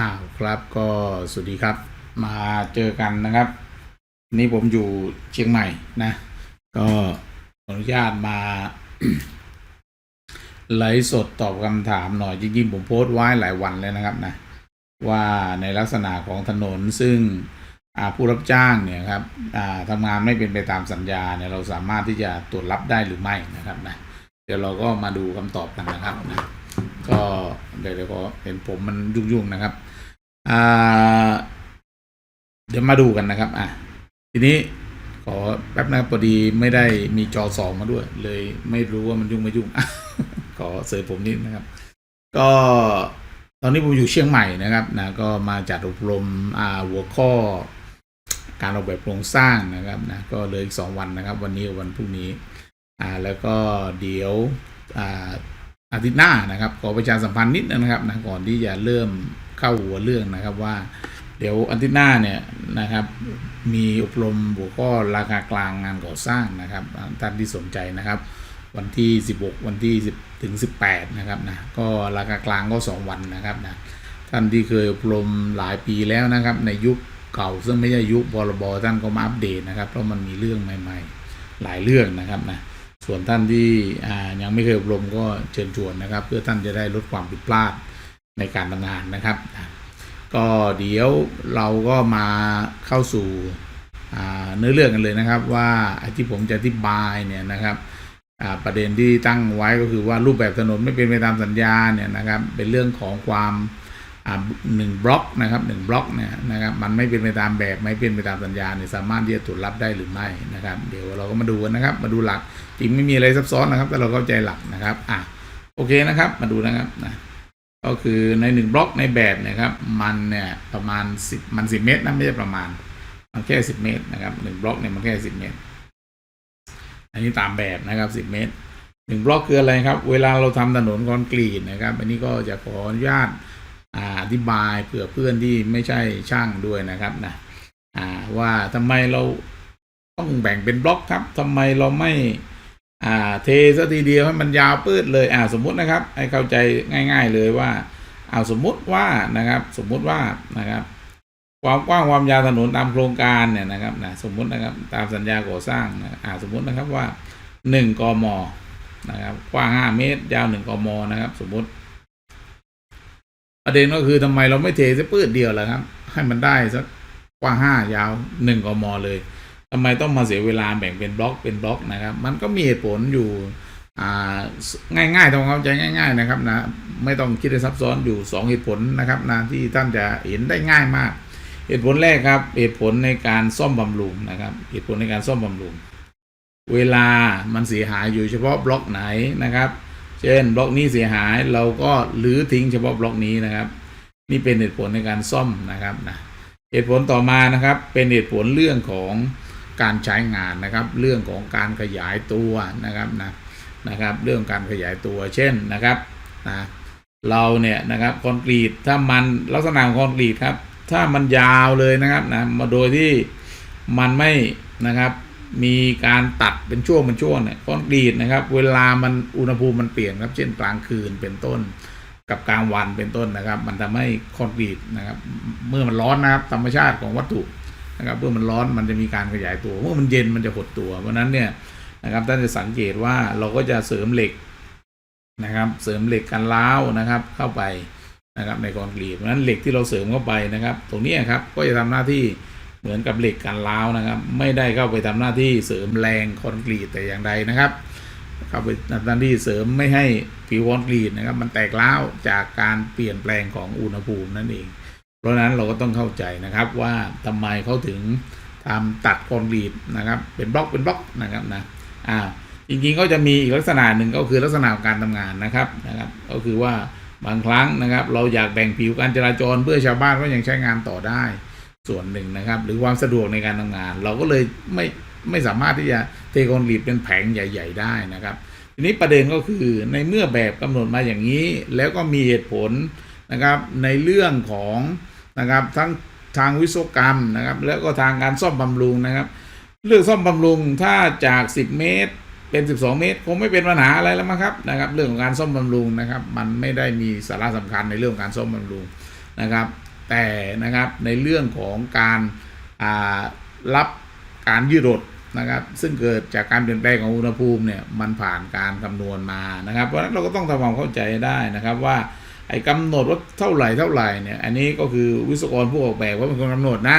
อ้าวครับก็สวัสดีครับ มาเจอกันนะครับ นี่ผมอยู่เชียงใหม่นะ ก็ขออนุญาตมาไลฟ์สดตอบคำถามหน่อยจริงๆผมโพสต์ไว้หลายวันแล้วนะครับนะ ว่าในลักษณะของถนนซึ่งผู้รับจ้างเนี่ยครับทำงานไม่เป็นไปตามสัญญาเนี่ยเราสามารถที่จะตรวจรับได้หรือไม่นะครับนะเดี๋ยวเราก็มาดูคำตอบกันนะครับนะก็เดี๋ยวเดี๋ยวก็เห็นผมมันยุ่งๆนะครับ อ่า เดี๋ยวมาดูกันนะครับ อะ ทีนี้ขอแป๊บนะครับพอดีไม่ได้มีจอสองมาด้วย เลยไม่รู้ว่ามันยุ่งไม่ยุ่งอขอเสริมผมนิดนะครับ ก็ตอนนี้ผมอยู่เชียงใหม่นะครับนะก็มาจัดอบรมอ่าหัวข้อ การออกแบบโครงสร้างนะครับนะก็เหลยอีกสองวันนะครับ วันนี้กับวันพรุ่งนี้อ่าแล้วก็เดี๋ยวอ่าอาทิตย์หน้านะครับ ขอประชาสัมพันธ์นิดนะครับนะก่อนที่จะเริ่ม เข้าหัวเรื่องนะครับว่า เดี๋ยวอาทิตย์หน้าเนี่ยนะครับ มีอบรมหัวข้อราคากลางงานก่อสร้างนะครับท่านที่สนใจนะครับ วันที่ 16 วันที่ 10 ถึง 18 นะครับนะก็ราคากลางก็ 2 วันนะครับนะท่านที่เคยอบรมหลายปีแล้วนะครับ ในยุคเก่าซึ่งไม่ใช่ยุคบรบท่านก็มาอัปเดตนะครับ เพราะมันมีเรื่องใหม่ ๆ หลายเรื่องนะครับนะส่วนท่านที่ยังไม่เคยอบรมก็เชิญชวนนะครับ เพื่อท่านจะได้ลดความผิดพลาด ในการทำงานนะครับ ก็เดี๋ยวเราก็มาเข้าสู่เนื้อเรื่องกันเลยนะครับ ว่าไอ้ที่ผมจะอธิบายเนี่ยนะครับประเด็นที่ตั้งไว้ก็คือว่ารูปแบบถนนไม่เป็นไปตามสัญญาเนี่ยนะครับเป็นเรื่องของความหนึ่งบล็อกนะครับหนึ่งบล็อกเนี่ยนะครับมันไม่เป็นไปตามแบบไม่เป็นไปตามสัญญาเนี่ยสามารถที่จะตรวจรับได้หรือไม่นะครับ เดี๋ยวเราก็มาดูกันนะครับ มาดูหลักจริงไม่มีอะไรซับซ้อนนะครับแต่เราเข้าใจหลักนะครับอะโอเคนะครับ มาดูนะครับนะ ก็คือในหนึ่งบล็อกในแบบนะครับ มันเนี่ยประมาณสิบมันสิบเมตรนะไม่ใช่ประมาณ มันแค่สิบเมตรนะครับหนึ่งบล็อกเนี่ยมันแค่สิบเมตร อันนี้ตามแบบนะครับสิบเมตรหนึ่งบล็อกคืออะไรครับ เวลาเราทำถนนคอนกรีตนะครับ อันนี้ก็จะขออนุญาตอธิบายเผื่อเพื่อนที่ไม่ใช่ช่างด้วยนะครับนะอ่าว่าทำไมเราต้องแบ่งเป็นบล็อกครับทำไมเราไม่ อ่าเทซะทีเดียวให้มันยาวปืดเลยอ่าสมมุตินะครับ ให้เข้าใจง่าย ๆเลยว่าเอาสมมุติว่านะครับ สมมุติว่านะครับ ความกว้างความยาวถนนตามโครงการเนี่ยนะครับนะสมมุตินะครับตามสัญญาก่อสร้างนะอ่าสมมุตินะครับว่าหนึ่งกมนะครับกว้างห้าเมตร ยาวหนึ่งกมนะครับ สมมุติ ประเด็นก็คือทำไมเราไม่เทซะปืดเดียวล่ะครับ ให้มันได้สักกว้างห้ายาวหนึ่งกมเลย ทำไมต้องมาเสียเวลาแบ่งเป็นบล็อกเป็นบล็อกนะครับ มันก็มีเหตุผลอยู่ง่ายๆทำความเข้าใจง่าย ๆนะครับนะไม่ต้องคิดให้ซับซ้อนอยู่สองเหตุผลนะครับนะที่ท่านจะเห็นได้ง่ายมาก เหตุผลแรกครับ เหตุผลในการซ่อมบำรุงนะครับ เหตุผลในการซ่อมบำรุง เวลามันเสียหายอยู่เฉพาะบล็อกไหนนะครับ เช่นบล็อกนี้เสียหายเราก็รื้อทิ้งเฉพาะบล็อกนี้นะครับ นี่เป็นเหตุผลในการซ่อมนะครับนะเหตุผลต่อมานะครับเป็นเหตุผลเรื่องของ การใช้งานนะครับ เรื่องของการขยายตัวนะครับนะนะครับ เรื่องการขยายตัวเช่นนะครับนะเราเนี่ยนะครับคอนกรีตถ้ามันลักษณะของคอนกรีตครับ ถ้ามันยาวเลยนะครับนะมาโดยที่มันไม่นะครับมีการตัดเป็นช่วงเป็นช่วงเนี่ยคอนกรีตนะครับ เวลามันอุณหภูมิมันเปลี่ยนครับ เช่นกลางคืนเป็นต้น กับกลางวันเป็นต้นนะครับ มันทำให้คอนกรีตนะครับ เมื่อมันร้อนนะครับธรรมชาติของวัตถุ นะครับเมื่อมันร้อนมันจะมีการขยายตัว เมื่อมันเย็นมันจะหดตัว เพราะนั้นเนี่ยนะครับท่านจะสังเกตว่าเราก็จะเสริมเหล็กนะครับ เสริมเหล็กกันล้าวนะครับ เข้าไปนะครับในคอนกรีตเพราะนั้นเหล็กที่เราเสริมเข้าไปนะครับ ตรงนี้ครับก็จะทำหน้าที่เหมือนกับเหล็กกันล้าวนะครับ ไม่ได้เข้าไปทำหน้าที่เสริมแรงคอนกรีตแต่อย่างใดนะครับเข้าไปทำหน้าที่เสริมไม่ให้ผิวคอนกรีตนะครับ มันแตกร้าวจากการเปลี่ยนแปลงของอุณหภูมินั่นเอง ราะฉะนั้นเราก็ต้องเข้าใจนะครับว่าทำไมเขาถึงทำตัดคอนกรีตนะครับ เป็นบล็อกเป็นบล็อกนะครับนะอ่าจริงๆก็จะมีอีกลักษณะหนึ่งก็คือลักษณะการทำงานนะครับนะครับก็คือว่าบางครั้งนะครับ เราอยากแบ่งผิวการจราจรเพื่อชาวบ้านก็ยังใช้งานต่อได้ส่วนหนึ่งนะครับ หรือความสะดวกในการทำงาน เราก็เลยไม่ไม่สามารถที่จะเทคอนกรีตเป็นแผงใหญ่ ๆ ได้นะครับ ทีนี้ประเด็นก็คือในเมื่อแบบกำหนดมาอย่างนี้ แล้วก็มีเหตุผลนะครับในเรื่องของ นะครับ ทั้งทางวิศวกรรมนะครับ แล้วก็ทางการซ่อมบำรุงนะครับ เรื่องซ่อมบำรุงถ้าจาก 10 เมตรเป็น 12 เมตรคงไม่เป็นปัญหาอะไรแล้วมั้งครับนะครับ เรื่องของการซ่อมบำรุงนะครับ มันไม่ได้มีสาระสำคัญในเรื่องของการซ่อมบำรุงนะครับ แต่นะครับในเรื่องของการรับการยืดหดนะครับ ซึ่งเกิดจากการเปลี่ยนแปลงของอุณหภูมิเนี่ยมันผ่านการคำนวณมานะครับ เพราะฉะนั้นเราก็ต้องทำความเข้าใจได้นะครับว่า ไอ้กำหนดว่าเท่าไหร่เท่าไหร่เนี่ยอันนี้ก็คือวิศวกรผู้ออกแบบว่าเป็นคนกำหนดนะ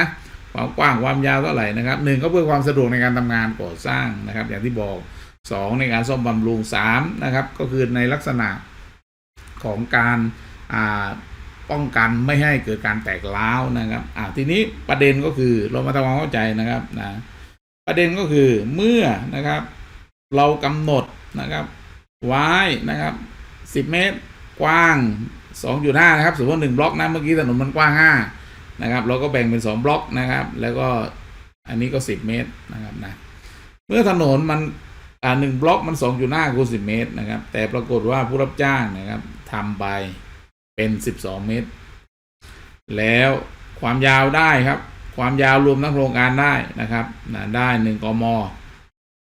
ความกว้างความยาวเท่าไหร่นะครับหนึ่งก็เพื่อความสะดวกในการทำงานก่อสร้างนะครับ อย่างที่บอกสองในการซ่อมบำรุงสามนะครับ ก็คือในลักษณะของการป้องกันไม่ให้เกิดการแตกร้าวนะครับอ่าทีนี้ประเด็นก็คือเรามาทำความเข้าใจนะครับนะประเด็นก็คือเมื่อนะครับ เรากำหนดนะครับไว้นะครับสิบเมตรกว้าง สองจุดห้านะครับสมมติว่าหนึ่งบล็อกนะเมื่อกี้ถนนมันกว้างห้านะครับ เราก็แบ่งเป็น2บล็อกนะครับ แล้วก็อันนี้ก็10เมตรนะครับนะเมื่อถนนมันอ่าหนึ่งบล็อกมัน2 5คูณ10เมตรนะครับ แต่ปรากฏว่าผู้รับจ้างนะครับทำไปเป็น12เมตร แล้วความยาวได้ครับ ความยาวรวมทั้งโครงการได้นะครับนะได้1กม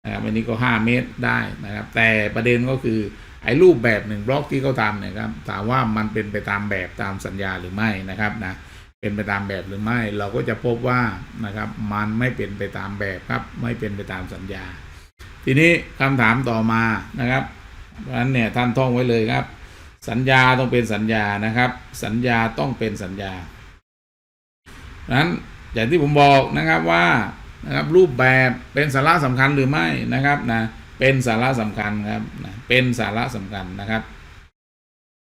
นะครับอันนี้ก็5เมตรได้นะครับ แต่ประเด็นก็คือ ไอ้รูปแบบหนึ่งบล็อกที่เขาทำเนี่ยครับถามว่ามันเป็นไปตามแบบตามสัญญาหรือไม่นะครับนะเป็นไปตามแบบหรือไม่ เราก็จะพบว่านะครับมันไม่เป็นไปตามแบบครับ ไม่เป็นไปตามสัญญา ทีนี้คำถามต่อมานะครับเพราะนั้นเนี่ยท่านท่องไว้เลยครับ สัญญาต้องเป็นสัญญานะครับ สัญญาต้องเป็นสัญญาเพราะนั้นอย่างที่ผมบอกนะครับว่านะครับรูปแบบเป็นสาระสำคัญหรือไม่นะครับนะ เป็นสาระสำคัญครับนะเป็นสาระสำคัญนะครับ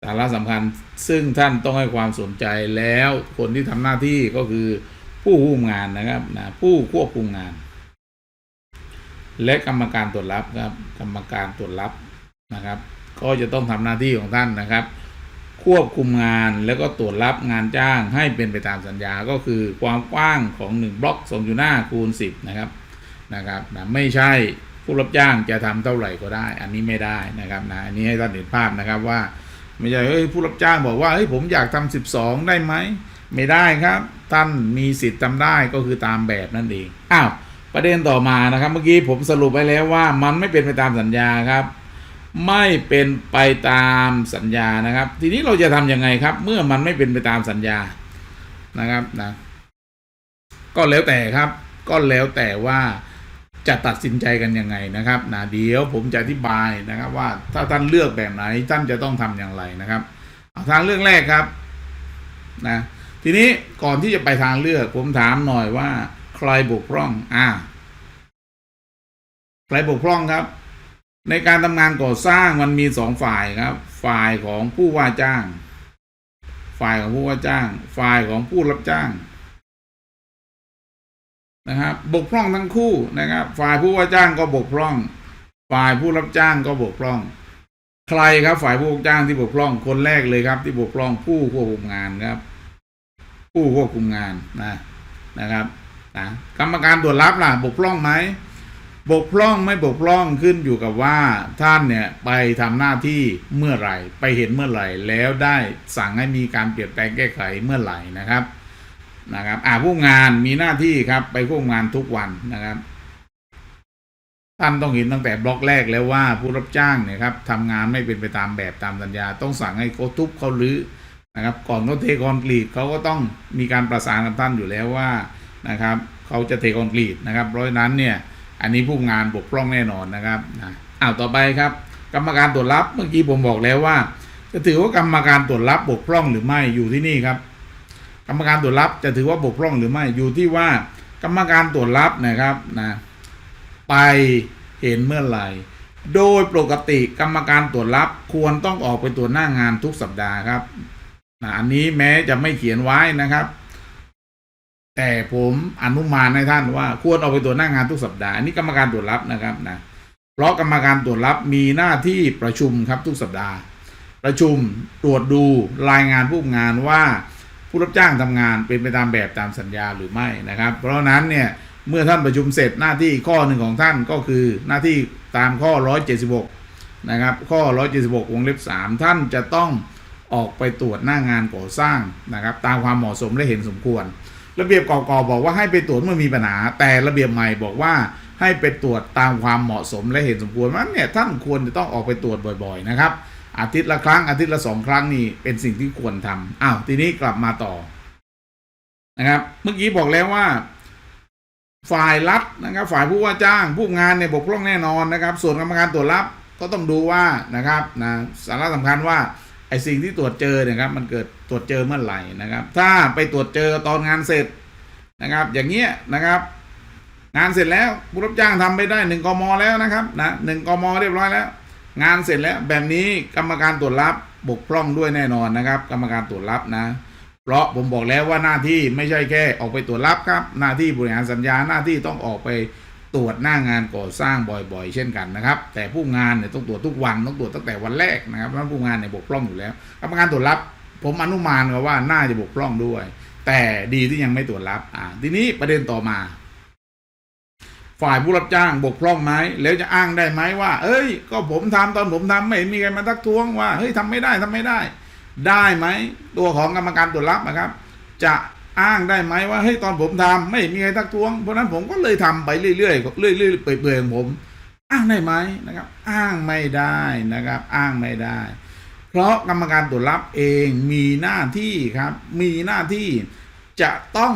สาระสำคัญซึ่งท่านต้องให้ความสนใจแล้วคนที่ทำหน้าที่ก็คือผู้ควบคุมงานนะครับนะผู้ควบคุมงาน และกรรมการตรวจรับครับ กรรมการตรวจรับนะครับ ก็จะต้องทำหน้าที่ของท่านนะครับ ควบคุมงานแล้วก็ตรวจรับงานจ้างให้เป็นไปตามสัญญาก็คือความกว้างของ 1 บล็อก2.5คูณ10 นะครับนะครับนะไม่ใช่ ผู้รับจ้างจะทำเท่าไหร่ก็ได้ อันนี้ไม่ได้นะครับนะอันนี้ให้ท่านเห็นภาพนะครับว่า ไม่ใช่เฮ้ยผู้รับจ้างบอกว่าเฮ้ยผมอยากทำสิบสองได้ไหมไม่ได้ครับ ท่านมีสิทธิ์ทำได้ก็คือตามแบบนั่นเองอ้าวประเด็นต่อมานะครับเมื่อกี้ผมสรุปไปแล้วว่ามันไม่เป็นไปตามสัญญาครับ ไม่เป็นไปตามสัญญานะครับ ทีนี้เราจะทำยังไงครับ เมื่อมันไม่เป็นไปตามสัญญานะครับนะก็แล้วแต่ครับ ก็แล้วแต่ว่า จะตัดสินใจกันยังไงนะครับนะเดี๋ยวผมจะอธิบายนะครับว่าถ้าท่านเลือกแบบไหนท่านจะต้องทำอย่างไรนะครับทางเลือกแรกครับนะทีนี้ก่อนที่จะไปทางเลือก ผมถามหน่อยว่า ใครบกพร่อง อ่า ใครบกพร่องครับ ในการทำงานก่อสร้างมันมีสองฝ่ายครับ ฝ่ายของผู้ว่าจ้าง ฝ่ายของผู้ว่าจ้าง ฝ่ายของผู้รับจ้าง นะครับ บกพร่องทั้งคู่นะครับ ฝ่ายผู้ว่าจ้างก็บกพร่อง ฝ่ายผู้รับจ้างก็บกพร่อง ใครครับ ฝ่ายผู้ว่าจ้างที่บกพร่องคนแรกเลยครับ ที่บกพร่องผู้ควบคุมงานครับ ผู้ควบคุมงานนะนะครับนะกรรมการตรวจรับล่ะบกพร่องไหมบกพร่องไม่บกพร่องขึ้นอยู่กับว่าท่านเนี่ยไปทำหน้าที่เมื่อไหร่ ไปเห็นเมื่อไหร่ แล้วได้สั่งให้มีการเปลี่ยนแปลงแก้ไขเมื่อไหร่นะครับ นะครับอ่าผู้งานมีหน้าที่ครับไปควบงานทุกวันนะครับ ท่านต้องเห็นตั้งแต่บล็อกแรกแล้วว่าผู้รับจ้างเนี่ยครับทำงานไม่เป็นไปตามแบบตามสัญญา ต้องสั่งให้เขาทุบเขารื้อนะครับ ก่อนเขาเทคอนกรีตเขาก็ต้องมีการประสานกับท่านอยู่แล้วว่านะครับเขาจะเทคอนกรีตนะครับเพราะฉะนั้นเนี่ย อันนี้ผู้งานบกพร่องแน่นอนนะครับนะอ้าวต่อไปครับ กรรมการตรวจรับเมื่อกี้ผมบอกแล้วว่า จะถือว่ากรรมการตรวจรับบกพร่องหรือไม่อยู่ที่นี่ครับ รรมการตรวจรับจะถือว่าบกพร่องหรือไม่อยู่ที่ว่ากรรมการตรวจรับนะครับนะไปเห็นเมื่อไหร่ โดยปกติกรรมการตรวจรับควรต้องออกไปตรวจหน้างานทุกสัปดาห์ครับนะอันนี้แม้จะไม่เขียนไว้นะครับ แต่ผมอนุมานให้ท่านว่า ควรออกไปตรวจหน้างานทุกสัปดาห์อันนี้กรรมการตรวจรับนะครับนะเพราะกรรมการตรวจรับมีหน้าที่ประชุมครับทุกสัปดาห์ ประชุมตรวจดูรายงานผู้งานว่า ผู้รับจ้างทำงานเป็นไปตามแบบตามสัญญาหรือไม่นะครับ เพราะฉะนั้นเนี่ยเมื่อท่านประชุมเสร็จหน้าที่ข้อหนึ่งของท่านก็คือหน้าที่ตามข้อ 176 นะครับ ข้อ 176 วงเล็บ 3 ท่านจะต้องออกไปตรวจหน้างานก่อสร้างนะครับ ตามความเหมาะสมและเห็นสมควร ระเบียบกกบอกว่าให้ไปตรวจเมื่อมีปัญหา แต่ระเบียบใหม่บอกว่าให้ไปตรวจตามความเหมาะสมและเห็นสมควรเพราะฉะนั้นเนี่ยท่านควรจะต้องออกไปตรวจบ่อย ๆ นะครับ อาทิตย์ละครั้งอาทิตย์ละสองครั้งนี่เป็นสิ่งที่ควรทำอ้าวทีนี้กลับมาต่อนะครับ เมื่อกี้บอกแล้วว่า ฝ่ายรัฐนะครับ ฝ่ายผู้ว่าจ้าง ผู้งานเนี่ยบกพร่องแน่นอนนะครับ ส่วนกรรมการตรวจรับก็ต้องดูว่านะครับนะสาระสำคัญว่าไอ้สิ่งที่ตรวจเจอเนี่ยครับ มันเกิดตรวจเจอเมื่อไหร่นะครับ ถ้าไปตรวจเจอตอนงานเสร็จนะครับ อย่างเงี้ยนะครับ งานเสร็จแล้วผู้รับจ้างทำไปได้หนึ่งกมแล้วนะครับนะหนึ่งกมเรียบร้อยแล้ว งานเสร็จแล้วแบบนี้กรรมการตรวจรับ บกพร่องด้วยแน่นอนนะครับ กรรมการตรวจรับนะ เพราะผมบอกแล้วว่าหน้าที่ไม่ใช่แค่ออกไปตรวจรับครับ หน้าที่บริหารสัญญาหน้าที่ต้องออกไปตรวจหน้างานก่อสร้างบ่อยๆ เช่นกันนะครับ แต่ผู้งานเนี่ยต้องตรวจทุกวันต้องตรวจตั้งแต่วันแรกนะครับเพราะผู้งานเนี่ยบกพร่องอยู่แล้วกรรมการตรวจรับ ผมอนุมานกับว่าน่าจะบกพร่องด้วย แต่ดีที่ยังไม่ตรวจรับอ่าทีนี้ประเด็นต่อมา ฝ่ายผู้รับจ้างบกพร่องไหมแล้วจะอ้างได้ไหมว่า เอ้ย ก็ผมทำตอนผมทำไม่มีใครมาทักท้วงว่าเฮ้ยทำไม่ได้ทำไม่ได้ ได้ไหมตัวของกรรมการตรวจรับนะครับ จะอ้างได้ไหมว่าเฮ้ยตอนผมทำไม่มีใครทักท้วงเพราะนั้นผมก็เลยทำไปเรื่อยๆเรื่อยๆเปื่อยๆของผม อ้างได้ไหมนะครับ อ้างไม่ได้นะครับ อ้างไม่ได้ เพราะกรรมการตรวจรับเองมีหน้าที่ครับ มีหน้าที่ จะต้อง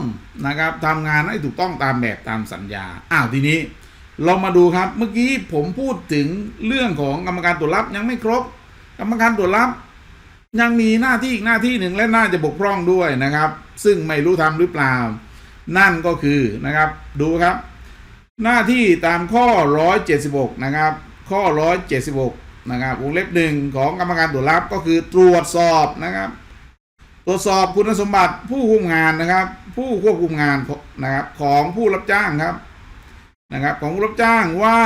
นะครับทำงานให้ถูกต้องตามแบบตามสัญญา อ้าวทีนี้ เรามาดูครับเมื่อกี้ผมพูดถึงเรื่องของกรรมการตรวจรับยังไม่ครบ กรรมการตรวจรับยังมีหน้าที่อีกหน้าที่หนึ่งและน่าจะบกพร่องด้วยนะครับ ซึ่งไม่รู้ทำหรือเปล่า นั่นก็คือนะครับดูครับ หน้าที่ตามข้อ 176 นะครับ ข้อ 176 นะครับวงเล็บหนึ่งของกรรมการตรวจรับก็คือตรวจสอบนะครับ ตรวจสอบคุณสมบัติผู้คุมงานนะครับ ผู้ควบคุมงานนะครับของผู้รับจ้างครับนะครับ ของผู้รับจ้างว่า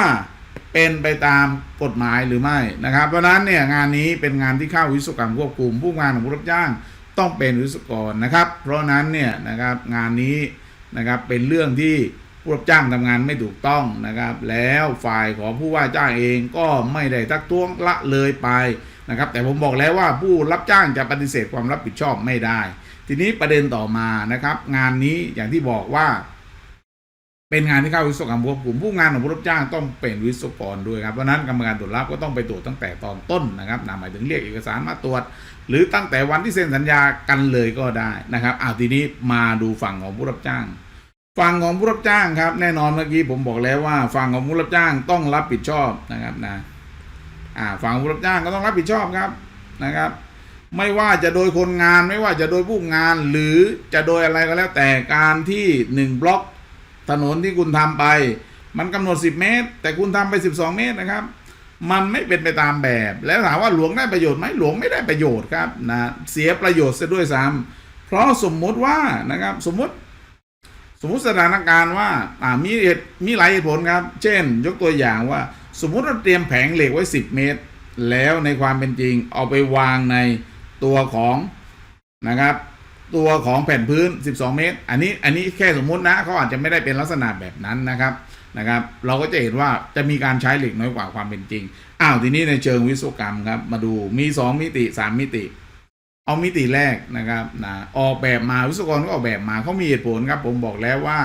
เป็นไปตามกฎหมายหรือไม่นะครับ เพราะนั้นเนี่ยงานนี้เป็นงานที่เข้าวิศวกรรมควบคุม ผู้งานของผู้รับจ้างต้องเป็นวิศวกรนะครับ เพราะนั้นเนี่ยนะครับงานนี้นะครับเป็นเรื่องที่ผู้รับจ้างทำงานไม่ถูกต้องนะครับ แล้วฝ่ายของผู้ว่าจ้างเองก็ไม่ได้ทักท้วงละเลยไป นะครับแต่ผมบอกแล้วว่าผู้รับจ้างจะปฏิเสธความรับผิดชอบไม่ได้ ทีนี้ประเด็นต่อมานะครับ งานนี้อย่างที่บอกว่า เป็นงานที่เข้าวิศวกรรมควบคุมผู้งานของผู้รับจ้างต้องเป็นวิศวกรด้วยครับเพราะนั้นกรรมการตรวจรับก็ต้องไปตรวจตั้งแต่ตอนต้นนะครับนะหมายถึงเรียกเอกสารมาตรวจ หรือตั้งแต่วันที่เซ็นสัญญากันเลยก็ได้นะครับอ้าวทีนี้มาดูฝั่งของผู้รับจ้างฝั่งของผู้รับจ้างครับ แน่นอนเมื่อกี้ผมบอกแล้วว่าฝั่งของผู้รับจ้างต้องรับผิดชอบนะครับนะ ฝั่งผู้รับจ้างก็ต้องรับผิดชอบครับนะครับ ไม่ว่าจะโดยคนงานไม่ว่าจะโดยผู้งานหรือจะโดยอะไรก็แล้วแต่การที่หนึ่งบล็อกถนนที่คุณทำไป มันกำหนด 10 เมตร แต่คุณทำไป 12 เมตรนะครับ มันไม่เป็นไปตามแบบ แล้วถามว่าหลวงได้ประโยชน์ไหมหลวงไม่ได้ประโยชน์ครับนะเสียประโยชน์ซะด้วยซ้ำเพราะสมมุติว่านะครับสมมุติ สมมุติสถานการณ์ว่าอ่ามีเหตุมีหลายเหตุผลครับ เช่น ยกตัวอย่างว่า สมมุติเราเตรียมแผงเหล็กไว้ 10 เมตร แล้วในความเป็นจริงเอาไปวางในตัวของนะครับ ตัวของแผ่นพื้น 12 เมตร อันนี้อันนี้แค่สมมุตินะเขาอาจจะไม่ได้เป็นลักษณะแบบนั้นนะครับนะครับ เราก็จะเห็นว่าจะมีการใช้เหล็กน้อยกว่าความเป็นจริงอ้าวทีนี้ในเชิงวิศวกรรมครับ มาดูมี 2 มิติ 3 มิติ เอามิติแรกนะครับนะออกแบบมาวิศวกรก็ออกแบบมาเขามีเหตุผลครับ ผมบอกแล้วว่า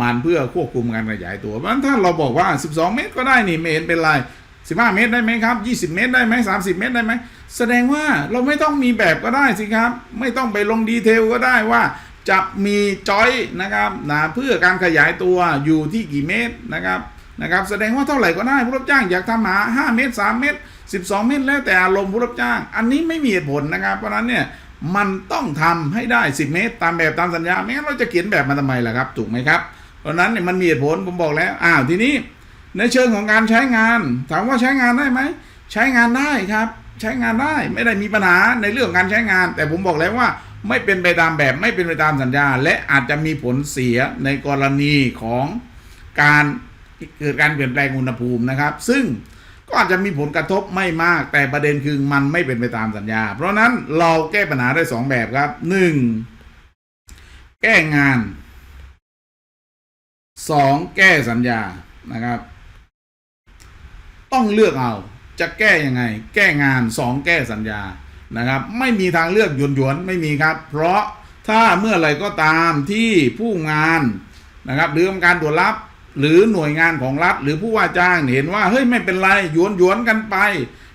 มันเพื่อควบคุมการขยายตัวเพราะฉะนั้นถ้าเราบอกว่า 12 เมตรก็ได้นี่ไม่เห็นเป็นไร 15 เมตรได้ไหมครับ 20 เมตรได้ไหม30 เมตรได้ไหมแสดงว่าเราไม่ต้องมีแบบก็ได้สิครับ ไม่ต้องไปลงดีเทลก็ได้ว่าจะมีจอยนะครับนะเพื่อการขยายตัวอยู่ที่กี่เมตรนะครับ นะครับแสดงว่าเท่าไหร่ก็ได้ผู้รับจ้างอยากทำหา 5 เมตร 3 เมตร 12 เมตร แล้วแต่อารมณ์ผู้รับจ้าง อันนี้ไม่มีเหตุผลนะครับ เพราะนั้นเนี่ยมันต้องทำให้ได้ 10 เมตร ตามแบบตามสัญญาไม่งั้นเราจะเขียนแบบมาทำไมล่ะครับถูกไหมครับ เพราะนั้นเนี่ยมันมีเหตุผลผมบอกแล้วอ้าวทีนี้ในเชิงของการใช้งาน ถามว่าใช้งานได้ไหมใช้งานได้ครับ ใช้งานได้ไม่ได้มีปัญหาในเรื่องของการใช้งาน แต่ผมบอกแล้วว่าไม่เป็นไปตามแบบไม่เป็นไปตามสัญญา และอาจจะมีผลเสียในกรณีของการ เกิดการเปลี่ยนแปลงอุณหภูมินะครับ ซึ่งก็อาจจะมีผลกระทบไม่มาก แต่ประเด็นคือมันไม่เป็นไปตามสัญญา เพราะนั้นเราแก้ปัญหาได้สองแบบครับหนึ่งแก้งานสองแก้สัญญานะครับ ต้องเลือกเอาจะแก้ยังไง แก้งานสองแก้สัญญานะครับ ไม่มีทางเลือกหยวนหยวนๆไม่มีครับ เพราะถ้าเมื่อไรก็ตามที่ผู้งานนะครับหรือกรรมการตรวจรับ หรือหน่วยงานของรัฐ หรือผู้ว่าจ้างเห็นว่าเฮ้ยไม่เป็นไรหยวนหยวนกันไป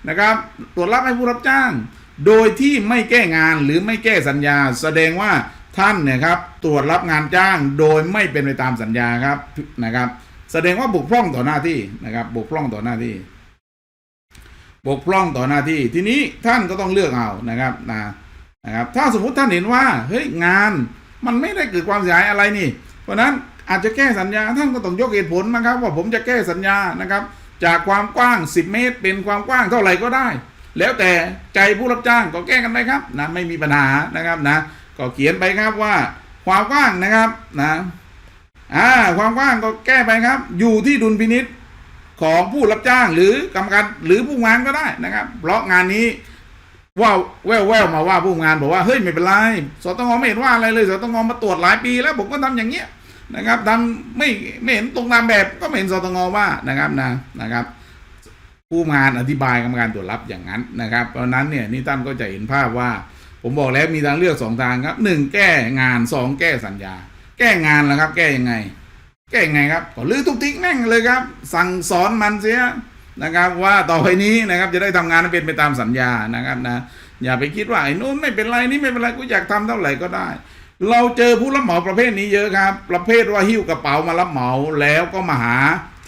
นะครับ ตรวจรับให้ผู้รับจ้าง โดยที่ไม่แก้งานหรือไม่แก้สัญญา แสดงว่าท่านเนี่ยครับตรวจรับงานจ้างโดยไม่เป็นไปตามสัญญาครับนะครับ แสดงว่าบกพร่องต่อหน้าที่นะครับบกพร่องต่อหน้าที่ บกพร่องต่อหน้าที่ ทีนี้ท่านก็ต้องเลือกเอานะครับนะนะครับ ถ้าสมมุติท่านเห็นว่าเฮ้ยงานมันไม่ได้เกิดความเสียหายอะไรนี่ เพราะนั้น อาจจะแก้สัญญาท่านก็ต้องยกเหตุผลนะครับ ว่าผมจะแก้สัญญานะครับ จากความกว้าง 10 เมตร เป็นความกว้างเท่าไหร่ก็ได้ แล้วแต่ใจผู้รับจ้างก็แก้กันไปครับนะไม่มีปัญหานะครับนะก็เขียนไปครับว่า ความกว้างนะครับนะอ่าความกว้างก็แก้ไปครับ อยู่ที่ดุลพินิษของผู้รับจ้างหรือกรรมการหรือผู้งานก็ได้นะครับ เพราะงานนี้ว่าแววแววมาว่าผู้งานบอกว่าเฮ้ยไม่เป็นไรสตงไม่เห็นว่าอะไรเลยสตงมาตรวจหลายปีแล้วผมก็ทำอย่างเงี้ย นะครับทำไม่ไม่เห็นตรงตามแบบก็ไม่เห็นสตงว่านะครับนะนะครับ ผู้งานอธิบายกรรมการตรวจรับอย่างนั้นนะครับ เพราะนั้นเนี่ยนี่ท่านก็จะเห็นภาพว่า ผมบอกแล้วมีทางเลือกสองทางครับหนึ่งแก้งานสองแก้สัญญา แก้งานแล้วครับ แก้ยังไง แก้ยังไงครับก็ลื้อทุกทิ้งแม่งเลยครับ สั่งสอนมันเสียนะครับว่าต่อไปนี้นะครับจะได้ทำงานให้เป็นไปตามสัญญานะครับนะอย่าไปคิดว่าไอ้นู้นไม่เป็นไรนี่ไม่เป็นไรกูอยากทำเท่าไหร่ก็ได้ เราเจอผู้รับเหมาประเภทนี้เยอะครับ ประเภทว่าหิ้วกระเป๋ามารับเหมาแล้วก็มาหา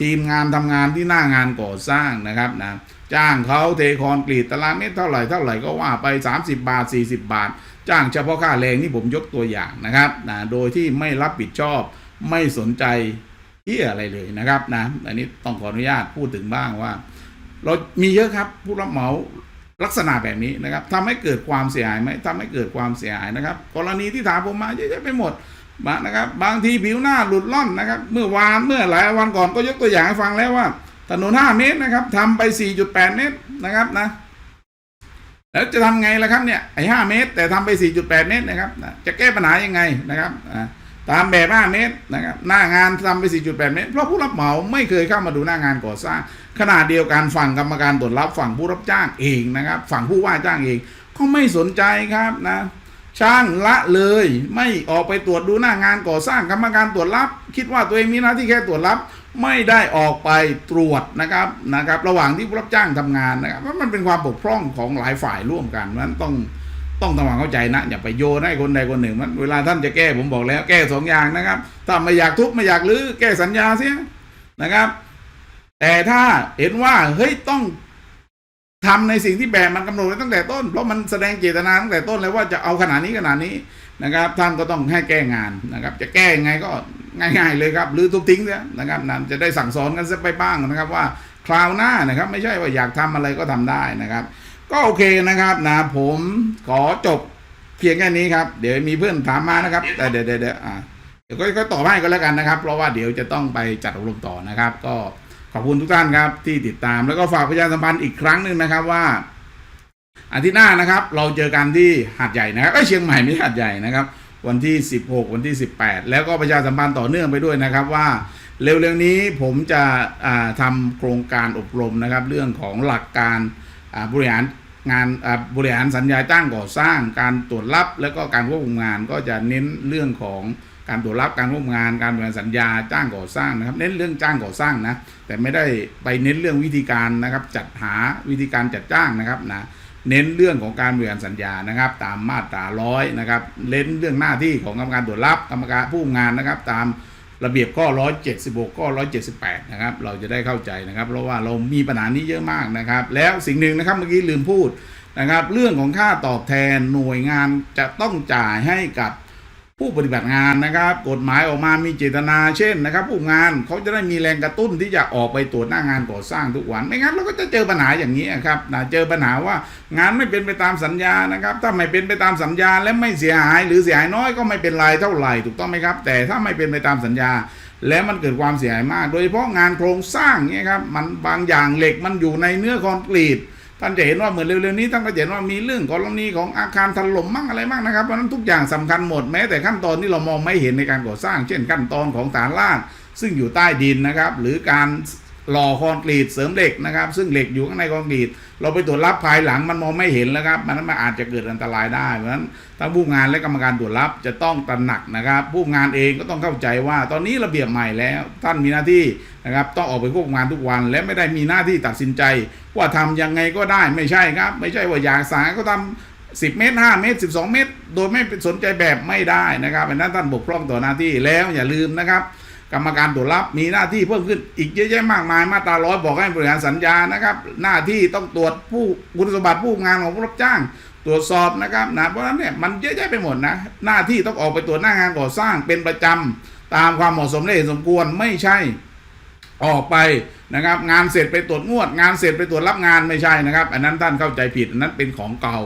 ทีมงานทำงานที่หน้างานก่อสร้างนะครับนะจ้างเขาเทคอนกรีตตารางเมตรเท่าไหร่เท่าไหร่ก็ว่าไป 30 บาท 40 บาท จ้างเฉพาะค่าแรงนี่ผมยกตัวอย่างนะครับนะโดยที่ไม่รับผิดชอบไม่สนใจเที่ยอะไรเลยนะครับนะอันนี้ต้องขออนุญาตพูดถึงบ้างว่า เรามีเยอะครับผู้รับเหมา ลักษณะแบบนี้นะครับทำให้เกิดความเสียหายไหมทำให้เกิดความเสียหายนะครับ กรณีที่ถามผมมาเยอะแยะไปหมดมานะครับ บางทีผิวหน้าหลุดล่อนนะครับ เมื่อวานเมื่อหลายวันก่อนก็ยกตัวอย่างให้ฟังแล้วว่า ถนน 5 เมตรนะครับทำไป 4.8 เมตรนะครับนะแล้วจะทำไงล่ะครับเนี่ยไอ้ห้าเมตร แต่ทำไป 4.8 เมตรนะครับนะจะแก้ปัญหายังไงนะครับอ่า ตามแบบ 5 เมตรนะครับหน้างานทำไป 4.8 เมตร เพราะผู้รับเหมาไม่เคยเข้ามาดูหน้างานก่อสร้างขณะเดียวกันฝั่งกรรมการตรวจรับฝั่งผู้รับจ้างเองนะครับ ฝั่งผู้ว่าจ้างเอง ก็ไม่สนใจครับนะช่างละเลยไม่ออกไปตรวจดูหน้างานก่อสร้างกรรมการตรวจรับ คิดว่าตัวเองมีหน้าที่แค่ตรวจรับ ไม่ได้ออกไปตรวจนะครับนะครับ ระหว่างที่ผู้รับจ้างทำงานนะครับว่ามันเป็นความบกพร่องของหลายฝ่ายร่วมกันนั้นต้อง ต้องทำความเข้าใจนะอย่าไปโยนให้คนใดคนหนึ่งมันเวลาท่านจะแก้ผมบอกแล้ว แก้สองอย่างนะครับ ถ้าไม่อยากทุบไม่อยากรื้อแก้สัญญาเสียนะครับ แต่ถ้าเห็นว่าเฮ้ยต้องทำในสิ่งที่แบบมันกำหนดไว้ตั้งแต่ต้น เพราะมันแสดงเจตนาตั้งแต่ต้นเลยว่าจะเอาขนาดนี้ขนาดนี้นะครับ ท่านก็ต้องให้แก้งานนะครับ จะแก้ยังไงก็ง่ายๆเลยครับหรือทุบทิ้งเสียนะครับนะจะได้สั่งสอนกันสักไปบ้างนะครับว่าคราวหน้านะครับ ไม่ใช่ว่าอยากทำอะไรก็ทำได้นะครับ ก็โอเคนะครับนะผมขอจบเพียงแค่นี้ครับ เดี๋ยวมีเพื่อนถามมานะครับแต่เดี๋ยวเดี๋ยวเดี๋ยวอ่าเดี๋ยวก็ก็ตอบให้ก็แล้วกันนะครับ เพราะว่าเดี๋ยวจะต้องไปจัดอบรมต่อนะครับ ก็ขอบคุณทุกท่านครับที่ติดตามแล้วก็ฝากประชาสัมพันธ์อีกครั้งหนึ่งนะครับว่าอาทิตย์หน้านะครับ เราเจอกันที่หาดใหญ่นะครับเอ้ยเชียงใหม่ไม่หาดใหญ่นะครับ วันที่ 16 วันที่ 18 แล้วก็ประชาสัมพันธ์ต่อเนื่องไปด้วยนะครับว่าเร็วๆนี้ผมจะอ่าทำโครงการอบรมนะครับ เรื่องของหลักการบริหาร งานบริหารสัญญาจ้างก่อสร้าง การตรวจรับแล้วก็การควบคุมงานก็จะเน้นเรื่องของการตรวจรับการควบคุมงาน การบริหารสัญญาจ้างก่อสร้างนะครับ เน้นเรื่องจ้างก่อสร้างนะแต่ไม่ได้ไปเน้นเรื่องวิธีการนะครับ จัดหาวิธีการจัดจ้างนะครับนะเน้นเรื่องของการบริหารสัญญานะครับ ตามมาตราร้อยนะครับเน้นเรื่องหน้าที่ของกรรมการตรวจรับกรรมการผู้งานนะครับ ตาม ระเบียบข้อ176ข้อ178นะครับเราจะได้เข้าใจนะครับ เพราะว่าเรามีปัญหานี้เยอะมากนะครับ แล้วสิ่งหนึ่งนะครับเมื่อกี้ลืมพูดนะครับ เรื่องของค่าตอบแทนหน่วยงานจะต้องจ่ายให้กับ ผู้ปฏิบัติงานนะครับ กฎหมายออกมามีเจตนาเช่นนะครับ ผู้งานเขาจะได้มีแรงกระตุ้นที่จะออกไปตรวจหน้างานก่อสร้างทุกวันไม่งั้นเราก็จะเจอปัญหาอย่างนี้ครับนะเจอปัญหาว่างานไม่เป็นไปตามสัญญานะครับ ถ้าไม่เป็นไปตามสัญญาและไม่เสียหาย หรือเสียหายน้อยก็ไม่เป็นไรเท่าไหร่ถูกต้องไหมครับ แต่ถ้าไม่เป็นไปตามสัญญา แล้วมันเกิดความเสียหายมาก โดยเฉพาะงานโครงสร้างเนี่ยครับมันบางอย่างเหล็กมันอยู่ในเนื้อคอนกรีต ท่านจะเห็นว่าเหมือนเร็วๆนี้ท่านก็จะเห็นว่ามีเรื่องกรณีของอาคารถล่มมั่งอะไรมั่งนะครับเพราะฉะนั้นทุกอย่างสำคัญหมดแม้แต่ขั้นตอนที่เรามองไม่เห็นในการก่อสร้าง เช่นขั้นตอนของฐานล่าง ซึ่งอยู่ใต้ดินนะครับ หรือการ หล่อคอนกรีตเสริมเหล็กนะครับ ซึ่งเหล็กอยู่ข้างในคอนกรีตเราไปตรวจรับภายหลังมันมองไม่เห็นแล้วครับมันมันอาจจะเกิดอันตรายได้เพราะฉะนั้นทั้งผู้งานและกรรมการตรวจรับจะต้องตระหนักนะครับ ผู้งานเองก็ต้องเข้าใจว่า ตอนนี้ระเบียบใหม่แล้วท่านมีหน้าที่นะครับต้องออกไปควบคุมงานทุกวัน และไม่ได้มีหน้าที่ตัดสินใจ ว่าทำยังไงก็ได้ไม่ใช่ครับ ไม่ใช่ว่าอยากสายก็ทำ10เมตร5เมตร12เมตร โดยไม่สนใจแบบไม่ได้นะครับอันนั้นท่านบกพร่องต่อหน้าที่แล้วอย่าลืมนะครับ กรรมการตรวจรับมีหน้าที่เพิ่มขึ้น อีกเยอะแยะมากมายมาตราร้อยบอกให้บริหารสัญญานะครับ หน้าที่ต้องตรวจผู้คุณสมบัติผู้งานของผู้รับจ้าง ตรวจสอบนะครับนะเพราะฉะนั้นเนี่ยมันเยอะแยะไปหมดนะหน้าที่ต้องออกไปตรวจหน้างานก่อสร้างเป็นประจำตามความเหมาะสมและเหตุสมควรไม่ใช่ออกไปนะครับ งานเสร็จไปตรวจงวด งานเสร็จไปตรวจรับงานไม่ใช่นะครับ อันนั้นท่านเข้าใจผิดอันนั้นเป็นของเก่า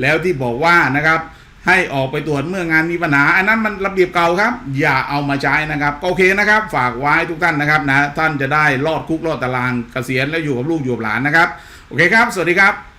แล้วที่บอกว่านะครับ ให้ออกไปตรวจเมื่องานมีปัญหา อันนั้นมันระเบียบเก่าครับ อย่าเอามาใช้นะครับโอเคนะครับ ฝากไว้ทุกท่านนะครับนะท่านจะได้รอดคุกรอดตารางเกษียณแล้วอยู่กับลูกอยู่กับหลานนะครับ โอเคครับ สวัสดีครับ